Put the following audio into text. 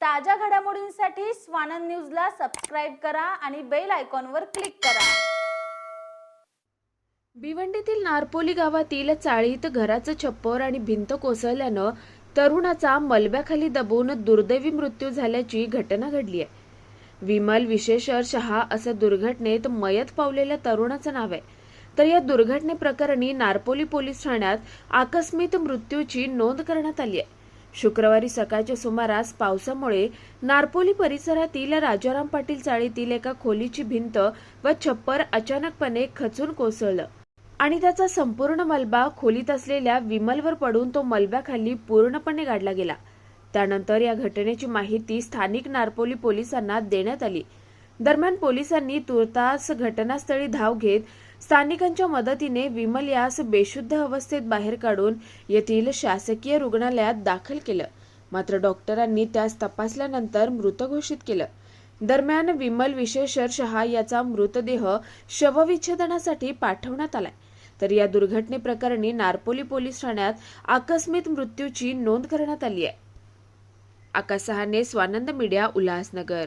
ताज्या घडामोडींसाठी स्वानंद न्यूजला सबस्क्राईब करा आणि बेल आयकॉनवर क्लिक करा. भिवंडीतील नारपोली गावातील चाळीत घराचं छप्पर आणि भिंत कोसळल्यानं तरुणाचा मलब्याखाली दबून दुर्दैवी मृत्यू झाल्याची घटना घडली आहे. विमल विशेषर शहा असं दुर्घटनेत मयत पावलेल्या तरुणाचं नाव आहे. तर या दुर्घटनेप्रकरणी नारपोली पोलीस ठाण्यात आकस्मिक मृत्यूची नोंद करण्यात आली आहे. शुक्रवारी सकाळच्या सुमारास पावसामुळे नारपोली परिसरातील राजाराम पाटील चाळीतील एका खोलीची भिंत व छप्पर अचानकपणे खचून कोसळलं. आणि त्याचा संपूर्ण मलबा खोलीत असलेल्या विमलवर पडून तो मलब्याखाली पूर्णपणे गाडला गेला. त्यानंतर या घटनेची माहिती स्थानिक नारपोली पोलिसांना देण्यात आली. दरम्यान पोलिसांनी तुर्तास घटनास्थळी धाव घेत स्थानिकांच्या मदतीने विमल यास बेशुद्ध अवस्थेत बाहेर काढून येथील शासकीय रुग्णालयात दाखल केलं. मात्र डॉक्टरांनी त्यास तपासल्यानंतर मृत घोषित केलं. दरम्यान विमल विशेषर शहा याचा मृतदेह शवविच्छेदनासाठी पाठवण्यात आलाय. तर या दुर्घटनेप्रकरणी नारपोली पोलीस ठाण्यात आकस्मित मृत्यूची नोंद करण्यात आली आहे. आकाश सहाने स्वानंद मीडिया उल्हासनगर.